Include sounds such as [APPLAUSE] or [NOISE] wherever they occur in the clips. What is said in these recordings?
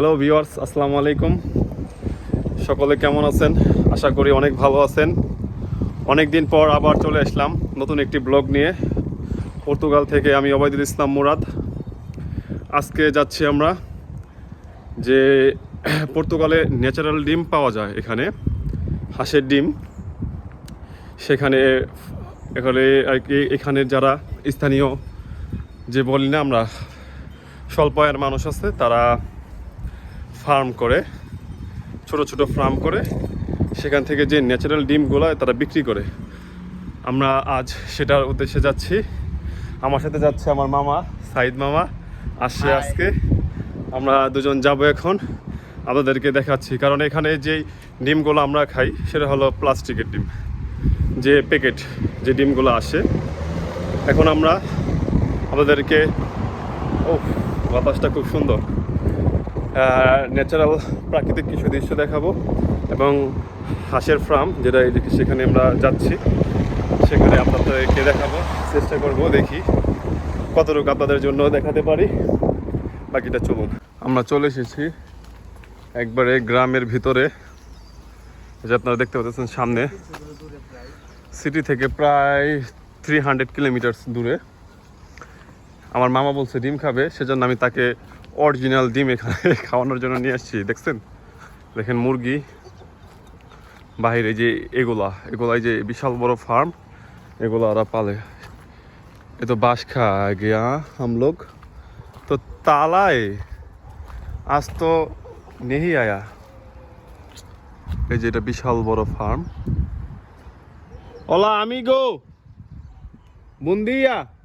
Hello viewers আসসালামু আলাইকুম। সকলে কেমন আছেন? আশা করি অনেক ভালো আছেন। অনেক দিন পর আবার চলে আসলাম নতুন একটি ব্লগ নিয়ে। পর্তুগাল থেকে আমি ওবায়দুল ইসলাম মুরাদ। আজকে যাচ্ছি আমরা যে [CLEARS THROAT] পর্তুগালে ন্যাচারাল ডিম পাওয়া যায় এখানে, হাঁসের ডিম। সেখানে এখানে আর কি, এখানে যারা স্থানীয়, যে বলি না আমরা স্বল্প আয়ের মানুষ আছে, তারা ফার্ম করে ছোট ছোট ফার্ম করে সেখান থেকে যে ন্যাচারাল ডিমগুলো তারা বিক্রি করে। আমরা আজ সেটার উদ্দেশ্যে যাচ্ছি। আমার সাথে যাচ্ছে আমার মামা সাইদ মামা আসছে. আজকে। আমরা দুজন যাব এখন। আপনাদেরকে দেখাচ্ছি কারণ এখানে যেই ডিমগুলো আমরা খাই সেটা হলো প্লাস্টিকের ডিম। যে প্যাকেট যে ডিমগুলো আসে। এখন আমরা আপনাদেরকে ও বাতাসটা খুব সুন্দর। ন্যাচারাল প্রাকৃতিক কিছু দৃশ্য দেখাবো এবং হাঁসের ফার্ম যেটা সেখানে আমরা যাচ্ছি। সেখানে আপনাদেরকে দেখাবো, চেষ্টা করব দেখি কতটুকু আপনাদের জন্য দেখাতে পারি। বাকিটা চলুন। আমরা চলে এসেছি একবারে গ্রামের ভিতরে। যে আপনারা দেখতে পাচ্ছেন সামনে সিটি থেকে প্রায় থ্রি হান্ড্রেড কিলোমিটার দূরে। আমার মামা বলছে, ডিম খাবে? সেজন্য আমি তাকে অরিজিনাল ডিম এখানে [LAUGHS] খাওয়ানোর জন্য নিয়ে আসছি। দেখছেন? দেখেন মুরগি। বাহিরে যে এগুলা এগুলা যে বিশাল বড় ফার্ম, এগুলো ওরা পালে। এ তো বাস খা গিয়া আমলোক। তো তালায় আজ তো নেহি আয়া। এই যে এটা বিশাল বড় ফার্ম। ওলা, আমি গো। বুন্দিয়া।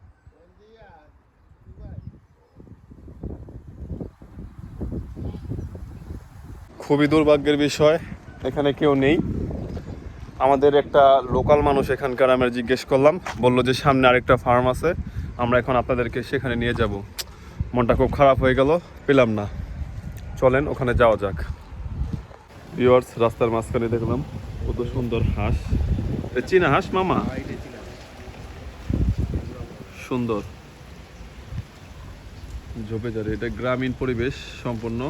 খুবই দুর্ভাগ্যের বিষয় এখানে কেউ নেই। আমাদের একটা লোকাল মানুষ এখানকার আমরা জিজ্ঞেস করলাম বলল যে সামনে আরেকটা ফার্ম আছে আমরা এখন আপনাদেরকে সেখানে নিয়ে যাব। মনটা খুব খারাপ হয়ে গেল পেলাম না। চলেন ওখানে যাওয়া যাক। ভিউয়ার্স রাস্তার মাঝখানে দেখলাম কত সুন্দর হাঁস। চীনা হাঁস মামা? সুন্দর। ঝোপে যারে এটা গ্রামীণ পরিবেশ সম্পূর্ণ।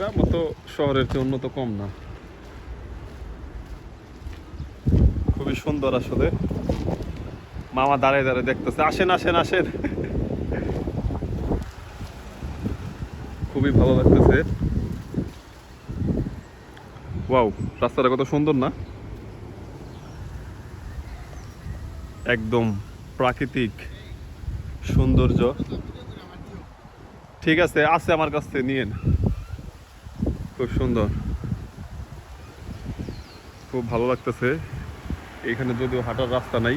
গ্রাম তো শহরের চেয়ে উন্নত কম না। খুবই সুন্দর আসলে। মামা দাঁড়িয়ে দাঁড়িয়ে দেখতেছে। আসেন আসেন আসেন। খুবই ভালো লাগতেছে। ওয়াও রাস্তাটা কত সুন্দর না? একদম প্রাকৃতিক সৌন্দর্য। ঠিক আছে আছে আমার কাছ থেকে নিয়েন। খুব সুন্দর। খুব ভালো লাগতেছে। এখানে যদিও হাঁটার রাস্তা নাই,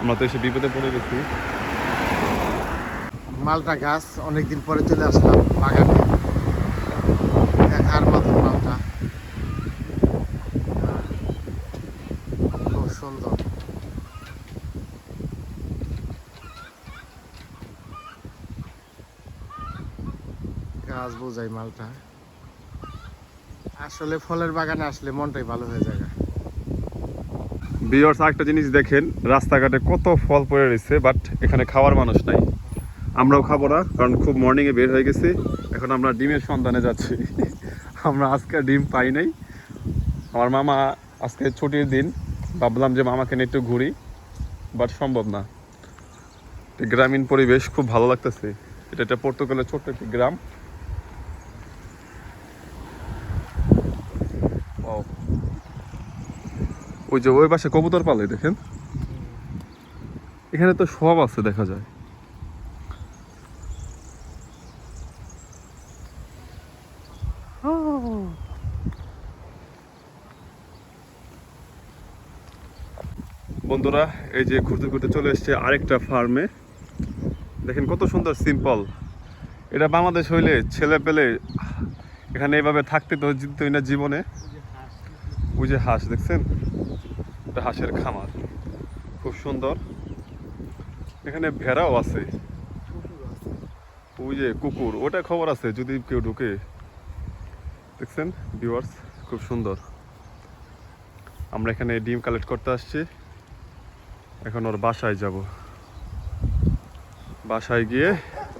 আমরা তো এসে বিপদে পড়ে গেছি। মালটা গাছ, অনেকদিন পরে চলে আসলাম বাগানে। দেখার মতো মালটা। খুব সুন্দর। গাছ বোঝাই মালটা। আসলে ফলের বাগানে আসলে মনটাই ভালো হয়ে যায়। বিয়ার্স একটা জিনিস দেখেন, রাস্তাঘাটে কত ফল পড়ে রয়েছে বাট এখানে খাওয়ার মানুষ নাই। আমরাও খাব না, কারণ খুব মর্নিংয়ে বের হয়ে গেছি। এখন আমরা ডিমের সন্ধানে যাচ্ছি। আমরা আজকে ডিম পাই নাই। আমার মামা আজকে ছুটির দিন, ভাবলাম যে মামাকে নিয়ে একটু ঘুরি বাট সম্ভব না। গ্রামীণ পরিবেশ খুব ভালো লাগতেছে। এটা একটা পর্তুগালের ছোট্ট একটি গ্রাম। ওই যে ওই পাশে কবুতর পালে, দেখেন? এখানে তো সব আছে, দেখা যায়। বন্ধুরা, এই যে ঘুরতে ঘুরতে চলে এসছে আরেকটা ফার্মে। দেখেন কত সুন্দর সিম্পল। এটা বাংলাদেশ হইলে ছেলে পেলে এখানে এভাবে থাকতে তো জিততই না জীবনে। ওই যে হাঁস, দেখছেন? এটা হাঁসের খামার। খুব সুন্দর। এখানে ভেড়াও আছে। ওই যে কুকুর, ওটা খবর আছে যদি কেউ ঢুকে। দেখছেন ভিউয়ার্স খুব সুন্দর। আমরা এখানে ডিম কালেক্ট করতে আসছি। এখন ওর বাসায় যাব। বাসায় গিয়ে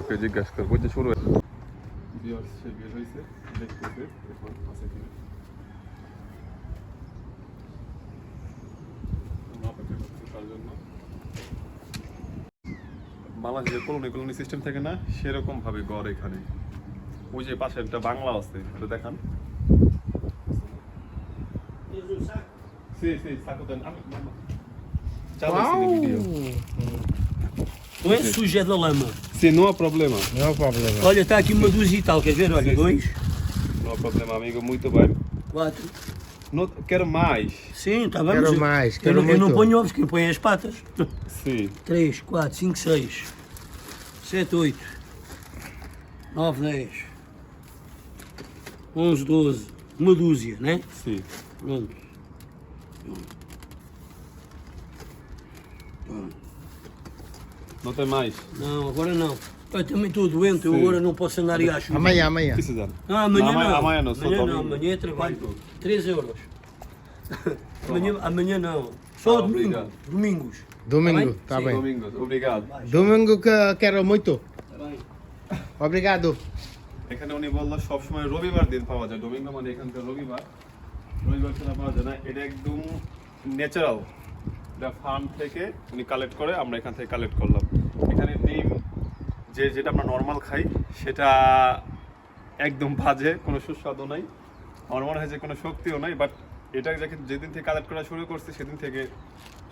ওকে জিজ্ঞাসা করব যে শুরু ভিউয়ার্স সে বের হয়েছে, দেখতেছে, এখন আছে জন্য বাংলাদেশে কলোনি কলোনি সিস্টেম থাকে না সেরকম ভাবে গড় এখানে ওই যে পাশে একটা বাংলা আছে ওটা দেখান Sí, sí, saco da água. Já Uau! no vídeo. Não é suja, é da lama. Sim, não há problema. Não é problema. Olha, está aqui uma dúzia e tal, quer ver? Olha, Sim, sim. dois, Não há problema, amigo. Muito bem. quatro. Não, quero mais. Sim, está bem. Quero mas eu- mais, eu, quero não, eu não muito. ponho ovos, quem põe é as patas. Sim. Três, quatro, cinco, seis, sete, oito, nove, dez, onze, doze, uma dúzia, né? Sim. Pronto. Não tem mais. Não, agora não. Eu também estou doente, eu Sim. agora não posso andar à chuva. Amanhã, amanhã. Precisar. Não, amanhã Não, amanhã- não. amanhã não, só amanhã não, domingo. amanhã é trabalho. Quanto? 3 euros. amanhã, amanhã não. Só Ah, domingo. obrigado. Domingos. Domingo, Tá tá bem? bem. Domingos. Obrigado. Domingo que quero muito. Está bem. Obrigado. এখানে উনি বলল সবসময় রবিবার দিন পাওয়া যায় Domingo মানে এখানকার রবিবার রবিবার ছাড়া পাওয়া যায় না এটা একদম ন্যাচারাল এটা ফার্ম থেকে উনি কালেক্ট করে আমরা এখান থেকে কালেক্ট করলাম যে যেটা আমরা নর্মাল খাই সেটা একদম বাজে কোনো সুস্বাদু নাই। আমার মনে হয় যে কোনো শক্তিও নাই বাট এটা যাকে- যেদিন থেকে কালেক্ট করা শুরু করছি সেদিন থেকে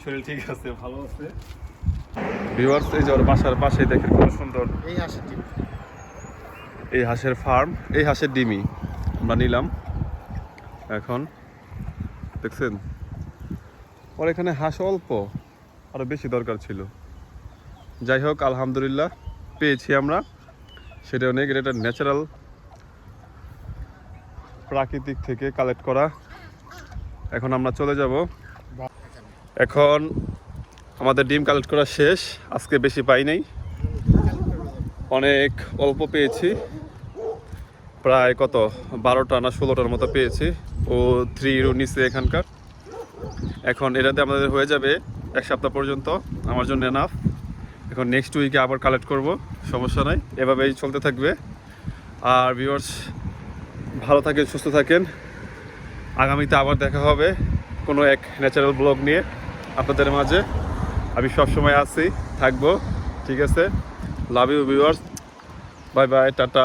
শরীর ঠিক আছে ভালো আছে। ভিউয়ার্স এই যে ওর বাসার পাশে দেখেন কত সুন্দর। এই আসে টিম এই হাঁসের ফার্ম এই হাঁসের ডিমই আমরা নিলাম। এখন দেখছেন? ওর এখানে হাঁস অল্প আরও বেশি দরকার ছিল। যাই হোক আলহামদুলিল্লাহ পেয়েছি আমরা। সেটা অনেক এটা ন্যাচারাল প্রাকৃতিক থেকে কালেক্ট করা। এখন আমরা চলে যাব। এখন আমাদের ডিম কালেক্ট করা শেষ। আজকে বেশি পাই নাই। অনেক অল্প পেয়েছি। প্রায় কত? বারোটা না ষোলোটার মতো পেয়েছি। ও থ্রি ইউরো নিচে এখানকার। এখন এটাতে আমাদের হয়ে যাবে এক সপ্তাহ পর্যন্ত। আমার জন্য এনাফ এখন নেক্সট উইকে আবার কালেক্ট করব, সমস্যা নাই, এভাবেই চলতে থাকবে। আর ভিউয়ার্স ভালো থাকেন, সুস্থ থাকেন। আগামীতে আবার দেখা হবে কোনো এক ন্যাচারাল ব্লগ নিয়ে আপনাদের মাঝে। আমি সবসময় আছি, থাকব, ঠিক আছে? Love you viewers bye bye tata.